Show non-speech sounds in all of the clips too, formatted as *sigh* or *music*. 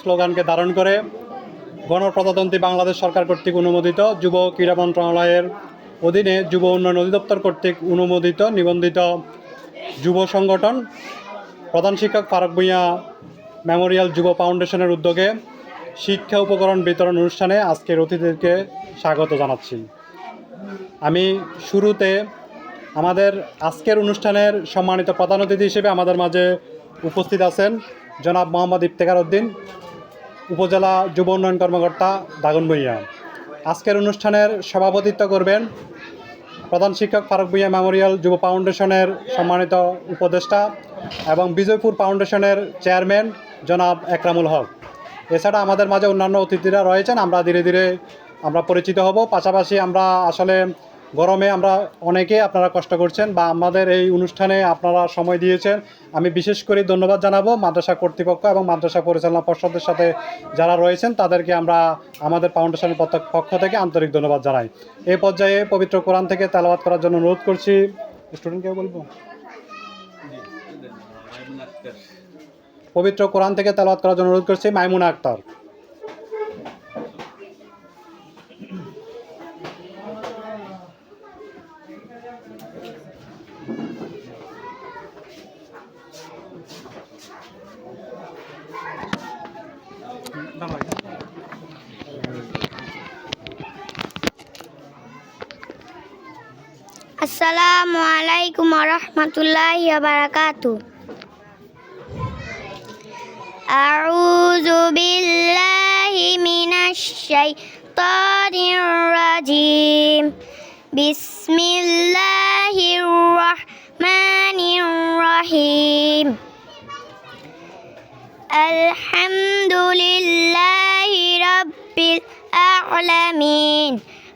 স্লোগানকে ধারণ করে গণপ্রজাতন্ত্রী বাংলাদেশ সরকার কর্তৃক অনুমোদিত যুব ক্রীড়া মন্ত্রণালয়ের অধীনে যুব উন্নয়ন অধিদপ্তর কর্তৃক অনুমোদিত নিবন্ধিত যুব সংগঠন প্রধান শিক্ষক ফারুক ভূঁইয়া মেমোরিয়াল যুব ফাউন্ডেশনের উদ্যোগে শিক্ষা উপকরণ বিতরণ অনুষ্ঠানে আজকের অতিথিদেরকে স্বাগত জানাচ্ছি। আমি শুরুতে আমাদের আজকের অনুষ্ঠানের সম্মানিত প্রধান অতিথি হিসেবে আমাদের মাঝে উপস্থিত আছেন জনাব মোহাম্মদ ইফতেখার উদ্দিন। উপজেলা যুব উন্নয়ন কর্মকর্তা দাগনভূঁইয়া আজকের অনুষ্ঠানের সভাপতিত্ব করবেন প্রধান শিক্ষক ফারুক ভূঁইয়া মেমোরিয়াল যুব ফাউন্ডেশনের সম্মানিত উপদেষ্টা এবং বিজয়পুর ফাউন্ডেশনের চেয়ারম্যান জনাব একরামুল হক। এছাড়া আমাদের মাঝে অন্যান্য অতিথিরা রয়েছেন, আমরা ধীরে ধীরে আমরা পরিচিত হব। পাশাপাশি আমরা আসলে গরমে আমরা অনেকে আপনারা কষ্ট করছেন বা আমাদের এই অনুষ্ঠানে আপনারা সময় দিয়েছেন। আমি বিশেষ করে ধন্যবাদ জানাব মাদ্রাসা কর্তৃপক্ষ এবং মাদ্রাসা পরিচালনা পর্ষদের সাথে যারা রয়েছেন, তাদেরকে আমরা আমাদের ফাউন্ডেশনের পক্ষ থেকে আন্তরিক ধন্যবাদ জানাই। এই পর্যায়ে পবিত্র কোরআন থেকে তেলাওয়াত করার জন্য অনুরোধ করছি স্টুডেন্টকে বলব? পবিত্র কোরআন থেকে তেলাওয়াত করার জন্য অনুরোধ করছি, মাইমুনা আক্তার। আসসালামু আলাইকুম রহমতুল্লাহ বারাকাতু আউযু বিল্লাহি মিনাশ শাইতানির রাজিম। বিসমিল্লাহির রহমানির রহিম। আলহামদুলিল্লাহি রাব্বিল আলামিন।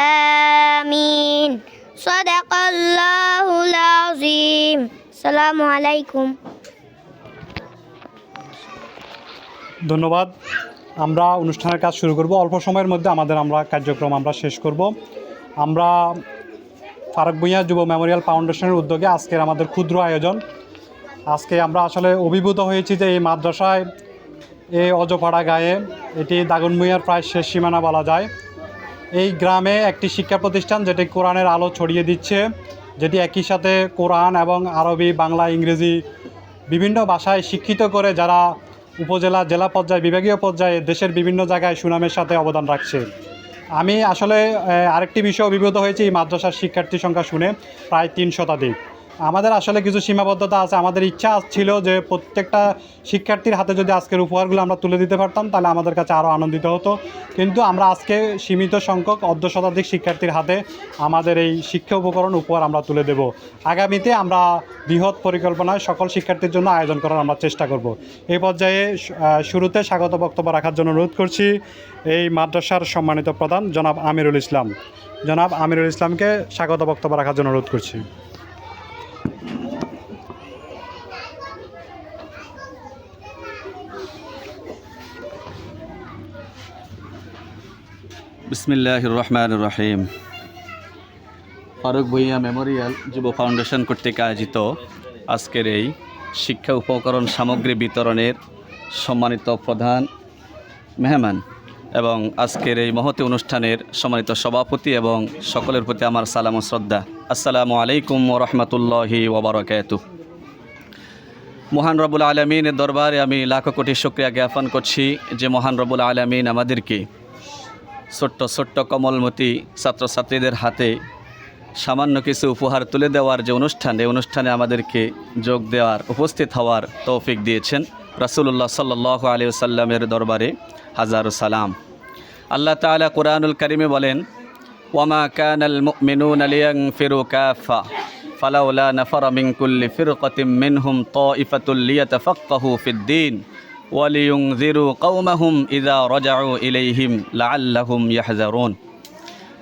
আমিন সদাকাল্লাহুল আজিম আসসালামু আলাইকুম ধন্যবাদ। আমরা অনুষ্ঠানের কাজ শুরু করব। অল্প সময়ের মধ্যে আমাদের আমরা কার্যক্রম আমরা শেষ করব। আমরা ফারুক ভুঁইয়া যুব মেমোরিয়াল ফাউন্ডেশনের উদ্যোগে আজকের আমাদের ক্ষুদ্র আয়োজন। আজকে আমরা আসলে অভিভূত হয়েছি যে এই মাদ্রাসায়, এই অজপাড়া গায়ে এটি দাগনমুইয়ার প্রায় শেষ সীমানা বলা যায়। এই গ্রামে একটি শিক্ষা প্রতিষ্ঠান যেটি কোরআনের আলো ছড়িয়ে দিচ্ছে, যেটি একই সাথে কোরআন এবং আরবি, বাংলা, ইংরেজি বিভিন্ন ভাষায় শিক্ষিত করে যারা উপজেলা, জেলা পর্যায়ে, বিভাগীয় পর্যায়ে দেশের বিভিন্ন জায়গায় সুনামের সাথে অবদান রাখছে। আমি আসলে আরেকটি বিষয় অভিভূত হয়েছি এই মাদ্রাসার শিক্ষার্থী সংখ্যা শুনে, প্রায় তিন শতাধিক। আমাদের আসলে কিছু সীমাবদ্ধতা আছে, আমাদের ইচ্ছা ছিল যে প্রত্যেকটা শিক্ষার্থীর হাতে যদি আজকের উপহারগুলো আমরা তুলে দিতে পারতাম, তাহলে আমাদের কাছে আরও আনন্দিত হতো। কিন্তু আমরা আজকে সীমিত সংখ্যক অর্ধ শতাধিক শিক্ষার্থীর হাতে আমাদের এই শিক্ষা উপকরণ উপহার আমরা তুলে দেব। আগামীতে আমরা বৃহৎ পরিকল্পনায় সকল শিক্ষার্থীর জন্য আয়োজন করার আমরা চেষ্টা করব। এই পর্যায়ে শুরুতে স্বাগত বক্তব্য রাখার জন্য অনুরোধ করছি এই মাদ্রাসার সম্মানিত প্রধান জনাব আমিরুল ইসলাম। জনাব আমিরুল ইসলামকে স্বাগত বক্তব্য রাখার জন্য অনুরোধ করছি। বিসমিল্লাহ রহমান রহিম ফারুক ভূঁইয়া মেমোরিয়াল যুব ফাউন্ডেশন কর্তৃক আয়োজিত আজকের এই শিক্ষা উপকরণ সামগ্রী বিতরণের সম্মানিত প্রধান মেহমান এবং আজকের এই মহতি অনুষ্ঠানের সম্মানিত সভাপতি এবং সকলের প্রতি আমার সালাম ও শ্রদ্ধা। আসসালামু আলাইকুম রহমতুল্লাহি ওবরাকাতু মহান রবুল আলমিনের দরবারে আমি লাখো কোটি শুক্রিয়া জ্ঞাপন করছি যে মহান রবুল আলমিন আমাদেরকে ছোট্ট ছোট্ট কমলমতি ছাত্রছাত্রীদের হাতে সামান্য কিছু উপহার তুলে দেওয়ার যে অনুষ্ঠান, এই অনুষ্ঠানে আমাদেরকে যোগ দেওয়ার, উপস্থিত হওয়ার তৌফিক দিয়েছেন রাসুলুল্লাহ সাল্লাহ আলী সাল্লামের দরবারে হাজারু সালাম। আল্লাহ তাআলা কোরআনুল করিমে বলেন, ওয়ামা কানাল মুমিনুন লিয়ানফিরু কাফা, ফালাউলা নাফারা মিন কুল্লি ফিরকাতিম মিনহুম তাইফাতুল লিয়াতাফাক্কাহু ফিদ-দীন ইয়াহজারুন।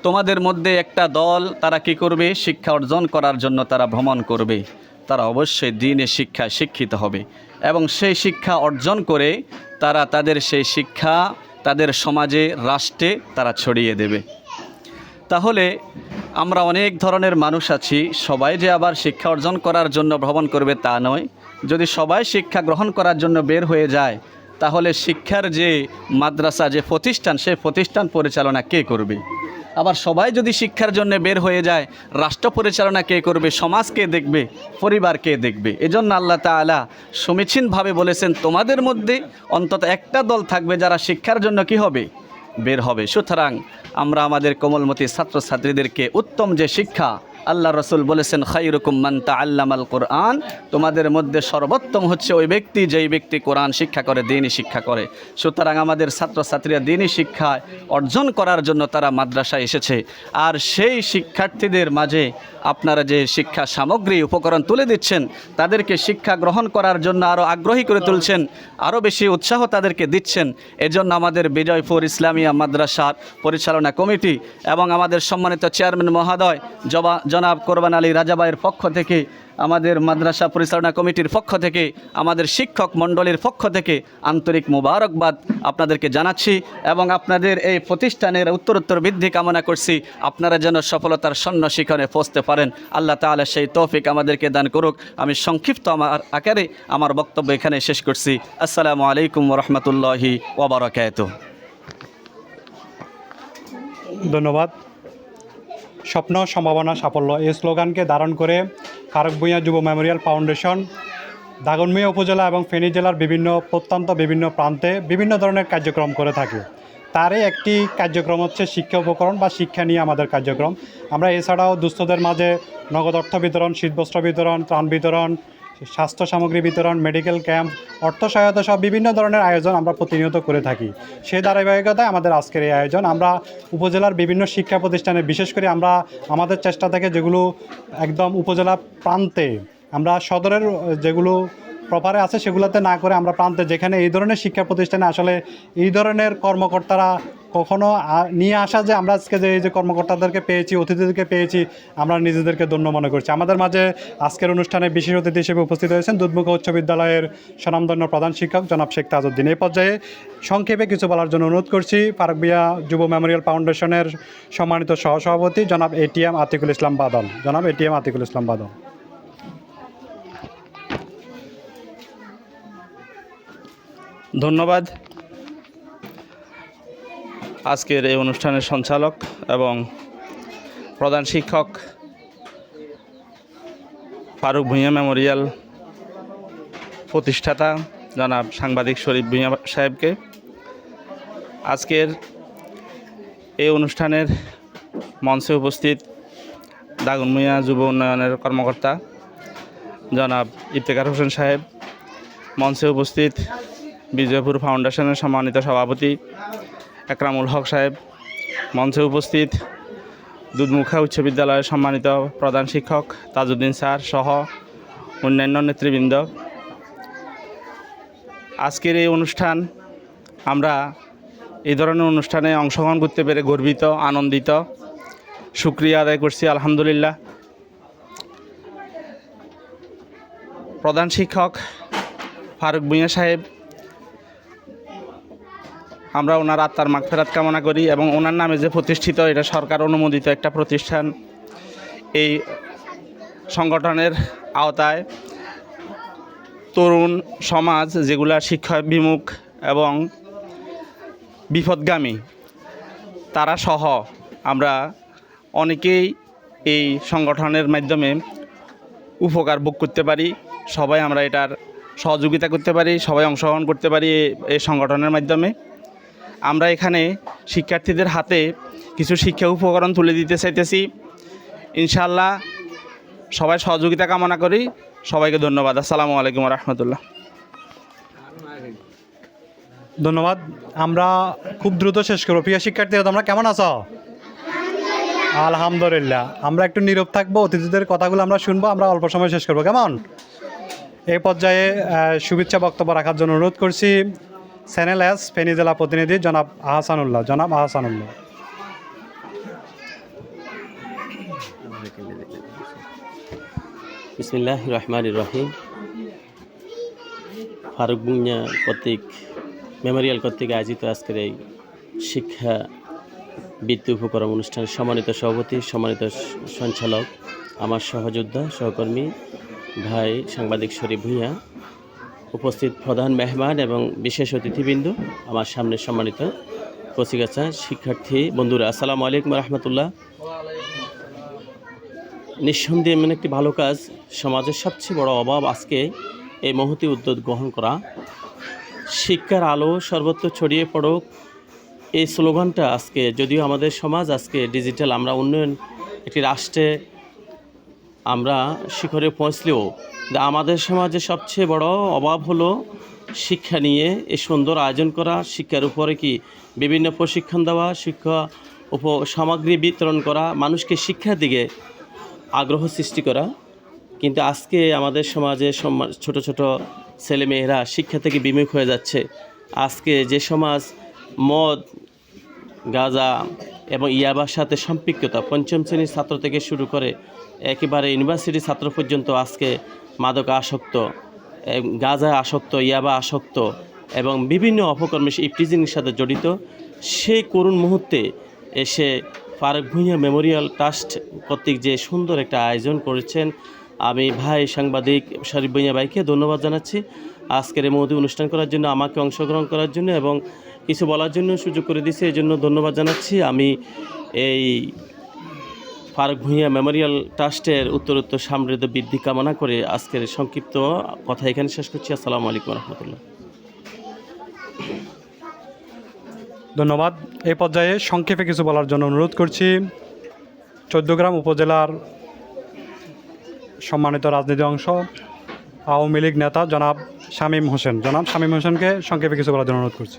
তোমাদের মধ্যে একটা দল তারা কি করবে? শিক্ষা অর্জন করার জন্য তারা ভ্রমণ করবে। তারা অবশ্যই দিনে শিক্ষা শিক্ষিত হবে। এবং সেই শিক্ষা অর্জন করে তারা তাদের সেই শিক্ষা তাদের সমাজে, রাষ্ট্রে তারা ছড়িয়ে দেবে। তাহলে আমরা অনেক ধরনের মানুষ আছি, সবাই যে আবার শিক্ষা অর্জন করার জন্য ভ্রমণ করবে তা নয়। যদি সবাই শিক্ষা গ্রহণ করার জন্য বের হয়ে যায়, তাহলে শিক্ষার যে মাদ্রাসা, যে প্রতিষ্ঠান সে প্রতিষ্ঠান পরিচালনা কে করবে? আবার সবাই যদি শিক্ষার জন্য বের হয়ে যায়, রাষ্ট্র পরিচালনা কে করবে, সমাজ কে দেখবে, পরিবার কে দেখবে? এজন্য আল্লাহ তাআলা সমীচীনভাবে বলেছেন, তোমাদের মধ্যে অন্তত একটা দল থাকবে যারা শিক্ষার জন্য কি হবে? বের হবে। সুতরাং আমরা আমাদের কোমলমতি ছাত্রছাত্রীদেরকে উত্তম যে শিক্ষা আল্লাহ রসুল বলেছেন খাই খাইরুকুম মান্তা আল্লামাল কোরআন। তোমাদের মধ্যে সর্বোত্তম হচ্ছে ওই ব্যক্তি যেই ব্যক্তি কোরআন শিক্ষা করে, দিনই শিক্ষা করে। সুতরাং আমাদের ছাত্রছাত্রীরা দিনই শিক্ষা অর্জন করার জন্য তারা মাদ্রাসায় এসেছে। আর সেই শিক্ষার্থীদের মাঝে আপনারা যে শিক্ষা সামগ্রী, উপকরণ তুলে দিচ্ছেন, তাদেরকে শিক্ষা গ্রহণ করার জন্য আরও আগ্রহী করে তুলছেন আরও বেশি উৎসাহ তাদেরকে দিচ্ছেন। এজন্য আমাদের বিজয়পুর ইসলামিয়া মাদ্রাসার পরিচালনা কমিটি এবং আমাদের সম্মানিত চেয়ারম্যান মহাদয়, জবা জনাব কোরবান আলী রাজাবাইয়ের পক্ষ থেকে, আমাদের মাদ্রাসা পরিচালনা কমিটির পক্ষ থেকে, আমাদের শিক্ষক মণ্ডলীর পক্ষ থেকে আন্তরিক মোবারকবাদ আপনাদেরকে জানাচ্ছি এবং আপনাদের এই প্রতিষ্ঠানের উত্তরোত্তর বৃদ্ধি কামনা করছি। আপনারা যেন সফলতার স্বর্ণ শিখনে পৌঁছতে পারেন। আল্লাহ তাআলা সেই তৌফিক আমাদেরকে দান করুক। আমি সংক্ষিপ্ত আমার আকারে আমার বক্তব্য এখানে শেষ করছি। আসসালামু আলাইকুম রহমতুল্লাহি ওবরাকাত ধন্যবাদ। স্বপ্ন, সম্ভাবনা, সাফল্য এই স্লোগানকে ধারণ করে ফারুক ভূঁইয়া যুব মেমোরিয়াল ফাউন্ডেশন দাগনমিয়া উপজেলা এবং ফেনী জেলার বিভিন্ন, প্রত্যন্ত বিভিন্ন প্রান্তে বিভিন্ন ধরনের কার্যক্রম করে থাকে। তারই একটি কার্যক্রম হচ্ছে শিক্ষা উপকরণ বা শিক্ষা নিয়ে আমাদের কার্যক্রম। আমরা এছাড়াও দুস্থদের মাঝে নগদ অর্থ বিতরণ, শীতবস্ত্র বিতরণ, ত্রাণ বিতরণ স্বাস্থ্য সামগ্রী বিতরণ মেডিকেল ক্যাম্প অর্থ সহায়তা সব বিভিন্ন ধরনের আয়োজন আমরা প্রতিনিয়ত করে থাকি। সেই ধারাবাহিকতায় আমাদের আজকের এই আয়োজন। আমরা উপজেলার বিভিন্ন শিক্ষা প্রতিষ্ঠানে, বিশেষ করে আমরা আমাদের চেষ্টা থেকে যেগুলো একদম উপজেলা প্রান্তে আমরা সদরের যেগুলো প্রপারে আছে, সেগুলোতে না করে আমরা প্রান্তে যেখানে এই ধরনের শিক্ষা প্রতিষ্ঠানে আসলে এই ধরনের কর্মকর্তারা কখনো নিয়ে আসা যে আমরা আজকে যে এই যে কর্মকর্তাদেরকে পেয়েছি, অতিথিদেরকে পেয়েছি, আমরা নিজেদেরকে ধন্য মনে করছি। আমাদের মাঝে আজকের অনুষ্ঠানে বিশেষ অতিথি হিসেবে উপস্থিত হয়েছেন দুধমুখ উচ্চ বিদ্যালয়ের স্বনামধন্য প্রধান শিক্ষক জনাব শেখ তাজউদ্দিন। এই পর্যায়ে সংক্ষেপে কিছু বলার জন্য অনুরোধ করছি ফারুকবিয়া যুব মেমোরিয়াল ফাউন্ডেশনের সম্মানিত সহসভাপতি জনাব এটিএম আতিকুল ইসলাম বাদল। জনাব এটিএম আতিকুল ইসলাম বাদল। ধন্যবাদ। আজকের এই অনুষ্ঠানের সঞ্চালক এবং প্রধান শিক্ষক ফারুক ভূঁইয়া মেমোরিয়াল প্রতিষ্ঠাতা জনাব সাংবাদিক শরীফ ভূঁইয়া সাহেবকে। আজকের এই অনুষ্ঠানের মঞ্চে উপস্থিত দাগনভূঁইয়া যুব উন্নয়নের কর্মকর্তা জনাব ইফতেখার হোসেন সাহেব। মঞ্চে উপস্থিত বিজয়পুর ফাউন্ডেশনের সম্মানিত সভাপতি একরামুল হক সাহেব। মঞ্চে উপস্থিত দুধমুখা উচ্চ বিদ্যালয়ের সম্মানিত প্রধান শিক্ষক তাজউদ্দিন স্যার সহ অন্যান্য নেতৃবৃন্দ। আজকের এই অনুষ্ঠান আমরা এই ধরনের অনুষ্ঠানে অংশগ্রহণ করতে পেরে গর্বিত, আনন্দিত। সুক্রিয়া আদায় করছি, আলহামদুলিল্লাহ। প্রধান শিক্ষক ফারুক ভূঁইয়া সাহেব আমরা ওনার আত্মার মাগফেরাত কামনা করি এবং ওনার নামে যে প্রতিষ্ঠিত, এটা সরকার অনুমোদিত একটা প্রতিষ্ঠান এই সংগঠনের আওতায়। তরুণ সমাজ যেগুলা শিক্ষা বিমুখ এবং বিপদগামী তারা সহ আমরা অনেকেই এই সংগঠনের মাধ্যমে উপকার ভোগ করতে পারি। সবাই আমরা এটার সহযোগিতা করতে পারি, সবাই অংশগ্রহণ করতে পারি এই সংগঠনের মাধ্যমে। আমরা এখানে শিক্ষার্থীদের হাতে কিছু শিক্ষা উপকরণ তুলে দিতে চাইতেছি। ইনশাল্লাহ সবাই সহযোগিতা কামনা করি। সবাইকে ধন্যবাদ। আসসালামু আলাইকুম রহমতুল্লাহ। ধন্যবাদ। আমরা খুব দ্রুত শেষ করব। প্রিয় শিক্ষার্থীরা, তোমরা কেমন আছো? আলহামদুলিল্লাহ। আমরা একটু নীরব থাকব। অতিথিদের কথাগুলো আমরা শুনব। আমরা অল্প সময় শেষ করব। কেমন? এই পর্যায়ে শুভেচ্ছা বক্তব্য রাখার জন্য অনুরোধ করছি। চ্যানেল এস ফেনী জেলা প্রতিনিধি জনাব আহসানুল্লাহ জনাব আহসানুল্লাহ বিসমিল্লাহ রহমান রহিম ফারুক বুনিয়া কর্তৃক মেমোরিয়াল কর্তৃক আয়োজিত আজকের এই শিক্ষা বৃত্তি উপকরণ অনুষ্ঠানের সম্মানিত সভাপতি, সম্মানিত সঞ্চালক, আমার সহযোদ্ধা, সহকর্মী, ভাই, সাংবাদিক শরীফ ভূঁইয়া উপস্থিত প্রধান মেহমান এবং বিশেষ অতিথিবৃন্দ, আমার সামনে সম্মানিত কচিকাচা শিক্ষার্থী বন্ধুরা, আসসালামু আলাইকুম রহমতুল্লাহ। নিঃসন্দেহে এমন একটি ভালো কাজ সমাজের সবচেয়ে বড় অভাব আজকে এই মহতি উদ্যোগ গ্রহণ করা। শিক্ষার আলো সর্বত্র ছড়িয়ে পড়ুক, এই স্লোগানটা আজকে, যদিও আমাদের সমাজ আজকে ডিজিটাল, আমরা উন্নয়ন, একটি রাষ্ট্রে আমরা শিখরে পৌঁছলেও আমাদের সমাজে সবচেয়ে বড় অভাব হলো শিক্ষা নিয়ে, এ সুন্দর আয়োজন করা, শিক্ষার উপরে কি বিভিন্ন প্রশিক্ষণ দেওয়া, শিক্ষা উপ, সামগ্রী বিতরণ করা, মানুষকে শিক্ষার দিকে আগ্রহ সৃষ্টি করা। কিন্তু আজকে আমাদের সমাজে ছোট ছোট ছেলেমেয়েরা শিক্ষা থেকে বিমুখ হয়ে যাচ্ছে। আজকে যে সমাজ মদ, গাজা এবং ইয়াবার সাথে সম্পৃক্ততা, পঞ্চম শ্রেণির ছাত্র থেকে শুরু করে একেবারে ইউনিভার্সিটি ছাত্র পর্যন্ত আজকে মাদক আসক্ত গাঁজা আসক্ত, ইয়াবা আসক্ত এবং বিভিন্ন অপকর্মে সে ইফটিজিংয়ের সাথে জড়িত সেই করুণ মুহূর্তে এসে ফারুক ভূঁইয়া মেমোরিয়াল ট্রাস্ট কর্তৃক যে সুন্দর একটা আয়োজন করেছেন, আমি ভাই সাংবাদিক শরীফ ভূঁইয়া ভাইকে ধন্যবাদ জানাচ্ছি। আজকের এই মৌদি অনুষ্ঠান করার জন্য, আমাকে অংশগ্রহণ করার জন্য এবং কিছু বলার জন্য সুযোগ করে দিয়েছে এই জন্য ধন্যবাদ জানাচ্ছি। আমি এই ফারুক ভূঁইয়া মেমোরিয়াল ট্রাস্টের উত্তরোত্তর সমৃদ্ধ বৃদ্ধি কামনা করে আজকের সংক্ষিপ্ত কথা এখানে শেষ করছি। আসসালামু আলাইকুম রহমতুল্লাহ। ধন্যবাদ। এই পর্যায়ে সংক্ষেপে কিছু বলার জন্য অনুরোধ করছি। চৌদ্দগ্রাম উপজেলার সম্মানিত রাজনীতি অংশ, আওয়ামী লীগ নেতা জনাব শামীম হোসেন। জনাব শামীম হোসেনকে সংক্ষেপে কিছু বলার জন্য অনুরোধ করছি।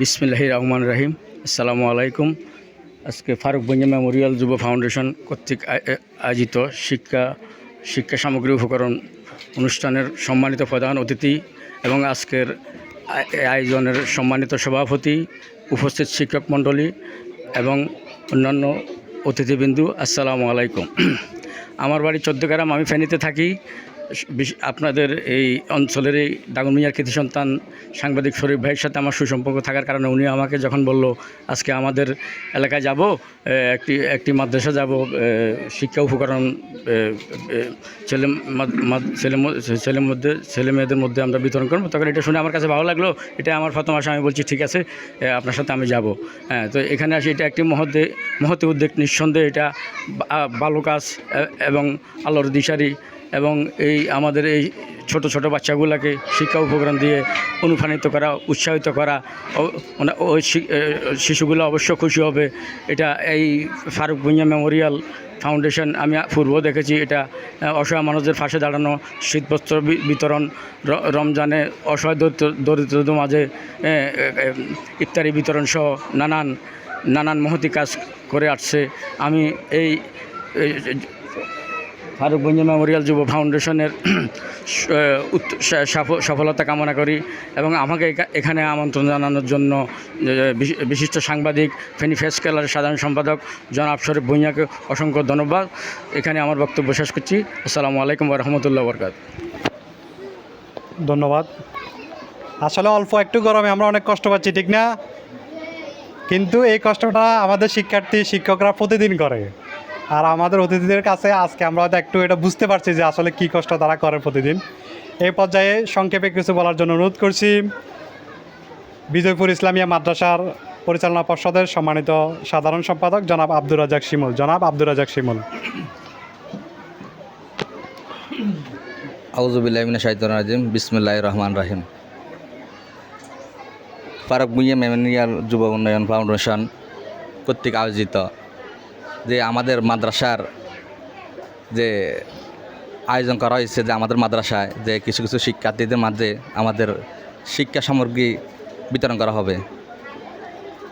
বিসমিল্লাহ রহমান রাহিম। আসসালামু আলাইকুম। আজকে ফারুক বঞ্জা মেমোরিয়াল যুব ফাউন্ডেশন কর্তৃক আয়োজিত শিক্ষা শিক্ষা সামগ্রী উপকরণ অনুষ্ঠানের সম্মানিত প্রধান অতিথি এবং আজকের আয়োজনের সম্মানিত সভাপতি, উপস্থিত শিক্ষক মণ্ডলী এবং অন্যান্য অতিথিবিন্দু, আসসালামু আলাইকুম। আমার বাড়ি চোদ্দগ্রাম আমি ফেনীতে থাকি। আপনাদের এই অঞ্চলের এই ডাগুমিয়ার কৃতি সন্তান সাংবাদিক শরীফ ভাইয়ের সাথে আমার সুসম্পর্ক থাকার কারণে উনি আমাকে যখন বলল, আজকে আমাদের এলাকায় যাব একটি একটি মাদ্রাসা যাব শিক্ষা উপকরণ ছেলে ছেলে ছেলের মধ্যে, ছেলে মেয়েদের মধ্যে আমরা বিতরণ করব। তখন এটা শুনে আমার কাছে ভালো লাগল, এটা আমার প্রথম আসা আমি বলছি, ঠিক আছে আপনার সাথে আমি যাব। হ্যাঁ তো এখানে আসি, এটা একটি মহতে মহতে উদ্যোগ নিঃসন্দেহে এটা ভালো কাজ এবং আলোর দিশারি এবং এই আমাদের এই ছোট ছোট বাচ্চাগুলোকে শিক্ষা উপকরণ দিয়ে অনুপ্রাণিত করা, উৎসাহিত করা মানে ওই শিশুগুলো অবশ্য খুশি হবে। এটা এই ফারুক ভুঁইয়া মেমোরিয়াল ফাউন্ডেশন আমি পূর্ব দেখেছি। এটা অসহায় মানুষদের পাশে দাঁড়ানো, শীতবস্ত্র বিতরণ রমজানে অসহায় দরিদ্র, দরিদ্রদের মাঝে ইফতারি বিতরণ সহ নানান নানান মহতি কাজ করে আসছে। আমি এই এই ফারুক বঞ্জ মেমোরিয়াল যুব ফাউন্ডেশনের *clears throat* সফলতা কামনা করি এবং আমাকে এখানে আমন্ত্রণ জানানোর জন্য বিশিষ্ট সাংবাদিক, ফেনি ফেস কেলার সাধারণ সম্পাদক জনাব শরীফ ভুঁইয়াকে অসংখ্য ধন্যবাদ। এখানে আমার বক্তব্য শেষ করছি। আসসালামু আলাইকুম রহমতুল্লাহ বরকাত ধন্যবাদ। আসলে অল্প একটু গরমে আমরা অনেক কষ্ট পাচ্ছি, ঠিক না? কিন্তু এই কষ্টটা আমাদের শিক্ষার্থী, শিক্ষকরা প্রতিদিন করে। আর আমাদের অতিথিদের কাছে আজকে আমরা হয়তো একটু এটা বুঝতে পারছি যে আসলে কী কষ্ট তারা করে প্রতিদিন। এই পর্যায়ে সংক্ষেপে কিছু বলার জন্য অনুরোধ করছি। বিজয়পুর ইসলামিয়া মাদ্রাসার পরিচালনা পর্ষদের সম্মানিত সাধারণ সম্পাদক জনাব আব্দুর রাজাক শিমুল। জনাব আব্দুর রাজাক শিমুল। আউজুবিল্লাহমিনা শাহিদুর রাজিম। বিসমুল্লাহ রহমান রাহিম। ফারুক ভুঁইয়া মেমোরিয়াল যুব উন্নয়ন ফাউন্ডেশন কর্তৃক আয়োজিত যে আমাদের মাদ্রাসার যে আয়োজন করা হয়েছে যে আমাদের মাদ্রাসায় যে কিছু কিছু শিক্ষার্থীদের মাঝে আমাদের শিক্ষা সামগ্রী বিতরণ করা হবে।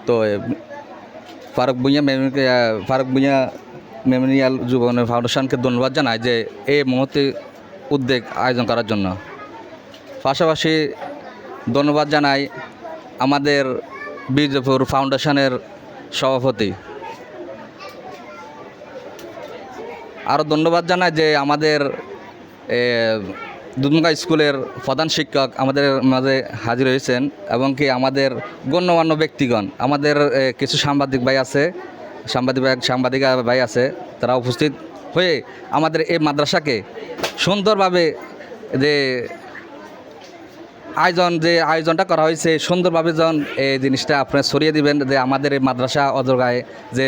তো ফারুক ভুঁইয়া মেমোরিয়াল ফারুক ভুঁইয়া মেমোরিয়াল যুব ফাউন্ডেশনকে ধন্যবাদ জানাই যে এই মুহূর্তে উদ্যোগ আয়োজন করার জন্য। পাশাপাশি ধন্যবাদ জানাই আমাদের বিজয়পুর ফাউন্ডেশনের সভাপতি আরও ধন্যবাদ জানাই যে আমাদের দুধমুখা স্কুলের প্রধান শিক্ষক আমাদের মাঝে হাজির হয়েছেন এবং কি আমাদের গণ্যমান্য ব্যক্তিগণ, আমাদের কিছু সাংবাদিক ভাই আছে, সাংবাদিক সাংবাদিকা ভাই আছে, তারা উপস্থিত হয়ে আমাদের এই মাদ্রাসাকে সুন্দরভাবে যে আয়োজন, যে আয়োজনটা করা হয়েছে, সুন্দরভাবে যখন এই জিনিসটা আপনারা সরিয়ে দিবেন, যে আমাদের এই মাদ্রাসা অজগায় যে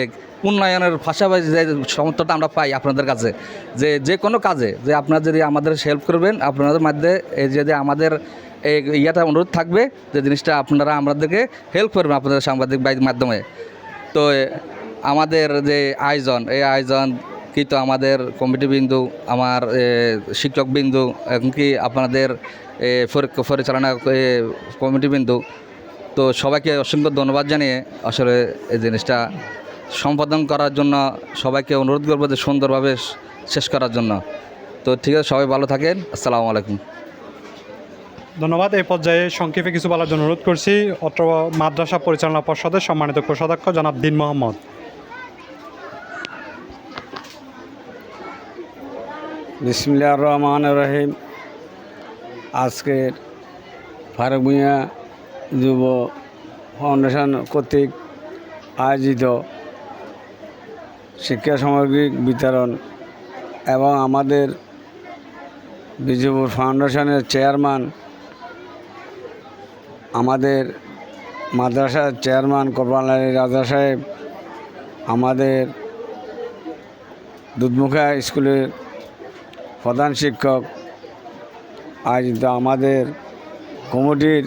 উন্নয়নের পাশাপাশি যে সমর্থনটা আমরা পাই আপনাদের কাছে, যে যে কোনো কাজে, যে আপনারা যদি আমাদের হেল্প করবেন, আপনাদের মধ্যে এই যে যে আমাদের এই ইয়াটা অনুরোধ থাকবে, যে জিনিসটা আপনারা আমাদেরকে হেল্প করবেন আপনাদের সাংবাদিক মাধ্যমে। তো আমাদের যে আয়োজন, এই আয়োজন কিন্তু আমাদের কমিটি বিন্দু, আমার শিক্ষক বিন্দু এমনকি আপনাদের পরিচালনা কমিটি বিন্দু। তো সবাইকে অসংখ্য ধন্যবাদ জানিয়ে আসলে এই জিনিসটা সম্পাদন করার জন্য সবাইকে অনুরোধ করব যে সুন্দরভাবে শেষ করার জন্য। তো ঠিক আছে সবাই ভালো থাকেন। আসসালামু আলাইকুম। ধন্যবাদ এই পর্যায়ে সংক্ষেপে কিছু বলার জন্য অনুরোধ করছি। অত্র মাদ্রাসা পরিচালনা পর্ষদের সম্মানিত কোষাধ্যক্ষ জনাব দিন মোহাম্মদ। বিসমিল্লা রহমান রহিম। আজকের ফারুক ভূঁইয়া যুব ফাউন্ডেশন কর্তৃক আয়োজিত শিক্ষা সামগ্রী বিতরণ এবং আমাদের বিজয়পুর ফাউন্ডেশনের চেয়ারম্যান, আমাদের মাদ্রাসার চেয়ারম্যান কোরবান আলী রাজা সাহেব, আমাদের দুধমুখা স্কুলের প্রধান শিক্ষক আজ তো আমাদের কমিটির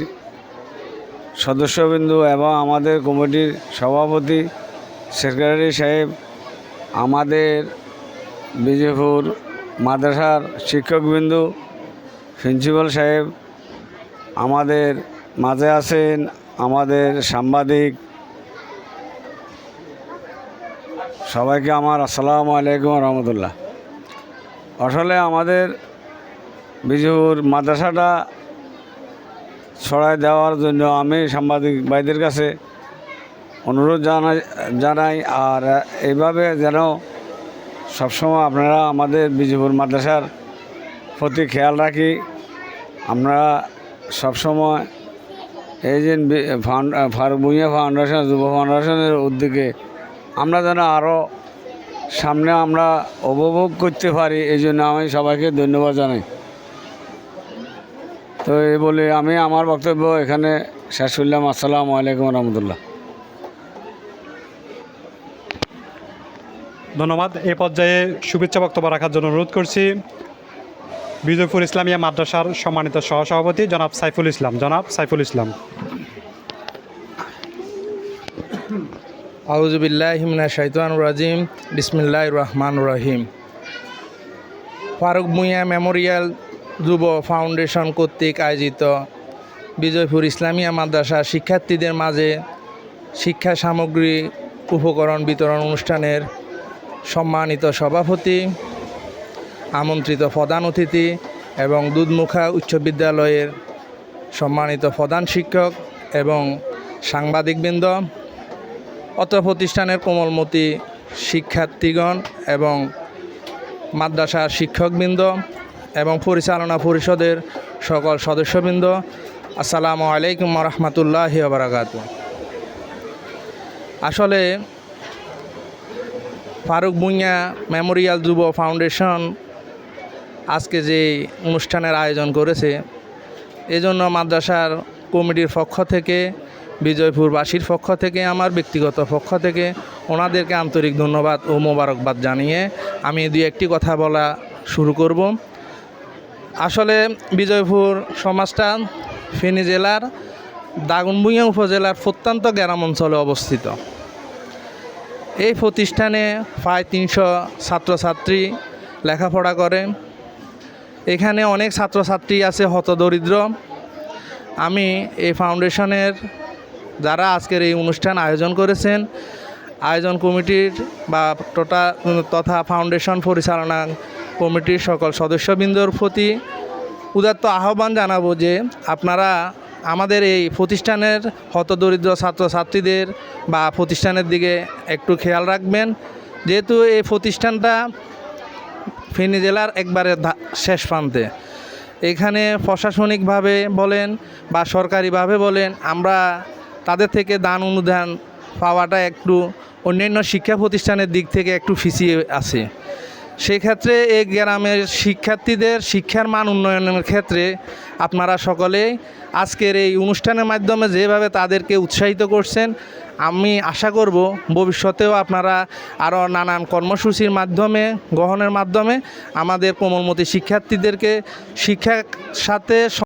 সদস্যবৃন্দ এবং আমাদের কমিটির সভাপতি সেক্রেটারি সাহেব আমাদের বিজয়পুর মাদ্রাসার শিক্ষকবৃন্দ, প্রিন্সিপাল সাহেব, আমাদের মাঝে আছেন আমাদের সাংবাদিক। সবাইকে আমার আসসালামু আলাইকুম রহমতুল্লাহ। আসলে আমাদের বিজুর মাদ্রাসাটা ছড়াই দেওয়ার জন্য আমি সাংবাদিক ভাইদের কাছে অনুরোধ জানাই জানাই, আর এইভাবে যেন সবসময় আপনারা আমাদের বিজয়পুর মাদ্রাসার প্রতি খেয়াল রাখি। আমরা সবসময় এই যে ফারুক ভুঁইয়া ফাউন্ডেশন, যুব ফাউন্ডেশনের উদ্যোগে আমরা যেন আরও সামনে আমরা উপভোগ করতে পারি, এই জন্য আমি সবাইকে ধন্যবাদ জানাই। তো এই বলে আমি আমার বক্তব্য এখানে শেষ করলাম। আসসালামু আলাইকুম রহমতুল্লাহ। ধন্যবাদ। এই পর্যায়ে শুভেচ্ছা বক্তব্য রাখার জন্য অনুরোধ করছি। বিজয়পুর ইসলামিয়া মাদ্রাসার সম্মানিত সহসভাপতি জনাব সাইফুল ইসলাম। জনাব সাইফুল ইসলাম। আউজুবিল্লাহিমিনা শাইতান রাজিম। বিসমিল্লাহ রহমান রহিম। ফারুক ভূঁইয়া মেমোরিয়াল যুব ফাউন্ডেশন কর্তৃক আয়োজিত বিজয়পুর ইসলামিয়া মাদ্রাসা শিক্ষার্থীদের মাঝে শিক্ষা সামগ্রী, উপকরণ, বিতরণ অনুষ্ঠানের সম্মানিত সভাপতি, আমন্ত্রিত প্রধান অতিথি এবং দুধমুখা উচ্চ বিদ্যালয়ের সম্মানিত প্রধান শিক্ষক এবং সাংবাদিকবৃন্দ অত্র প্রতিষ্ঠানের কোমলমতি শিক্ষার্থীগণ এবং মাদ্রাসার শিক্ষকবৃন্দ এবং পরিচালনা পরিষদের সকল সদস্যবৃন্দ, আসসালামু আলাইকুম রহমতুল্লাহ বারাকাত আসলে ফারুক ভুঁইয়া মেমোরিয়াল যুব ফাউন্ডেশন আজকে যে অনুষ্ঠানের আয়োজন করেছে, এজন্য মাদ্রাসার কমিটির পক্ষ থেকে, বিজয়পুরবাসীর পক্ষ থেকে, আমার ব্যক্তিগত পক্ষ থেকে ওনাদেরকে আন্তরিক ধন্যবাদ ও মোবারকবাদ জানিয়ে আমি দুই একটি কথা বলা শুরু করব। আসলে বিজয়পুর সমাজটা ফেনী জেলার, দাগনভূঞা উপজেলার প্রত্যন্ত গ্রাম অঞ্চলে অবস্থিত। এই প্রতিষ্ঠানে প্রায় তিনশো ছাত্রছাত্রী লেখাপড়া করে। এখানে অনেক ছাত্রছাত্রী আছে হতদরিদ্র। আমি এই ফাউন্ডেশনের যারা আজকের এই অনুষ্ঠান আয়োজন করেছেন। আয়োজন কমিটির বা টোটা তথা ফাউন্ডেশন পরিচালনা কমিটির সকল সদস্যবৃন্দর প্রতি উদাত্ত আহ্বান জানাব যে আপনারা আমাদের এই প্রতিষ্ঠানের হতদরিদ্র ছাত্রছাত্রীদের বা প্রতিষ্ঠানের দিকে একটু খেয়াল রাখবেন। যেহেতু এই প্রতিষ্ঠানটা ফেনী জেলার একবারে শেষ প্রান্তে। এখানে প্রশাসনিকভাবে বলেন বা সরকারিভাবে বলেন, আমরা তাদের থেকে দান অনুদান পাওয়াটা একটু অন্যান্য শিক্ষা প্রতিষ্ঠানের দিক থেকে একটু পিছিয়ে আছে। সেক্ষেত্রে এই গ্রামের শিক্ষার্থীদের শিক্ষার মান উন্নয়নের ক্ষেত্রে আপনারা সকলে আজকের এই অনুষ্ঠানের মাধ্যমে যেভাবে তাদেরকে উৎসাহিত করছেন, আমি আশা করব ভবিষ্যতেও আপনারা আরও নানান কর্মসূচির মাধ্যমে, গ্রহণের মাধ্যমে আমাদের কোমলমতি শিক্ষার্থীদেরকে শিক্ষার সাথে